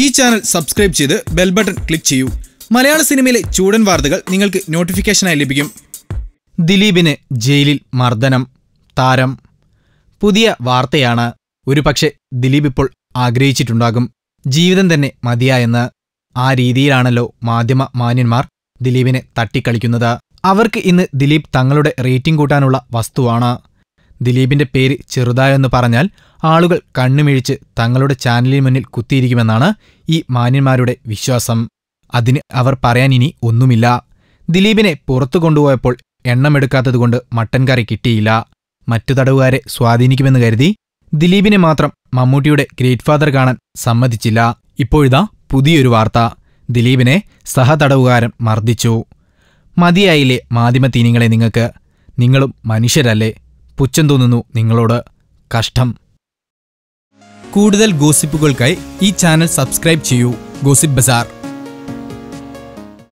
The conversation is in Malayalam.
ഈ ചാനൽ സബ്സ്ക്രൈബ് ചെയ്ത് ബെൽ ബട്ടൺ ക്ലിക്ക് ചെയ്യൂ. മലയാള സിനിമയിലെ ചൂടൻ വാർത്തകൾ നിങ്ങൾക്ക് നോട്ടിഫിക്കേഷനായി ലഭിക്കും. ദിലീപിന് ജയിലിൽ മർദ്ദനം താരം. പുതിയ വാർത്തയാണ്. ഒരുപക്ഷെ ദിലീപ് ഇപ്പോൾ ആഗ്രഹിച്ചിട്ടുണ്ടാകും. ജീവിതം തന്നെ മതിയായെന്ന്. ആ രീതിയിലാണല്ലോ മാധ്യമ മാന്യന്മാർ ദിലീപിനെ തട്ടിക്കളിക്കുന്നത്. അവർക്ക് ഇന്ന് ദിലീപ് തങ്ങളുടെ റേറ്റിംഗ് കൂട്ടാനുള്ള വസ്തുവാണ്. ദിലീപിന്റെ പേര് ചെറുതായെന്ന് പറഞ്ഞാൽ ആളുകൾ കണ്ണുമിഴിച്ച് തങ്ങളുടെ ചാനലിന് മുന്നിൽ കുത്തിയിരിക്കുമെന്നാണ് ഈ മാന്യന്മാരുടെ വിശ്വാസം. അതിന് അവർ പറയാൻ ഇനി ഒന്നുമില്ല. ദിലീപിനെ പുറത്തു കൊണ്ടുപോയപ്പോൾ എണ്ണമെടുക്കാത്തതുകൊണ്ട് മട്ടൻ കറി കിട്ടിയില്ല. മറ്റു തടവുകാരെ സ്വാധീനിക്കുമെന്ന് കരുതി ദിലീപിനെ മാത്രം മമ്മൂട്ടിയുടെ ഗ്രേറ്റ് ഫാദർ കാണാൻ സമ്മതിച്ചില്ല. ഇപ്പോഴിതാ പുതിയൊരു വാർത്ത. ദിലീപിനെ സഹതടവുകാരൻ മർദ്ദിച്ചു. മതിയായില്ലേ മാധ്യമത്തീനിങ്ങളെ നിങ്ങൾക്ക്? നിങ്ങളും മനുഷ്യരല്ലേ? പുച്ഛം തോന്നുന്നു നിങ്ങളോട്. കഷ്ടം. കൂടുതൽ ഗോസിപ്പുകൾക്കായി ഈ ചാനൽ സബ്സ്ക്രൈബ് ചെയ്യൂ. Gossip bazaar.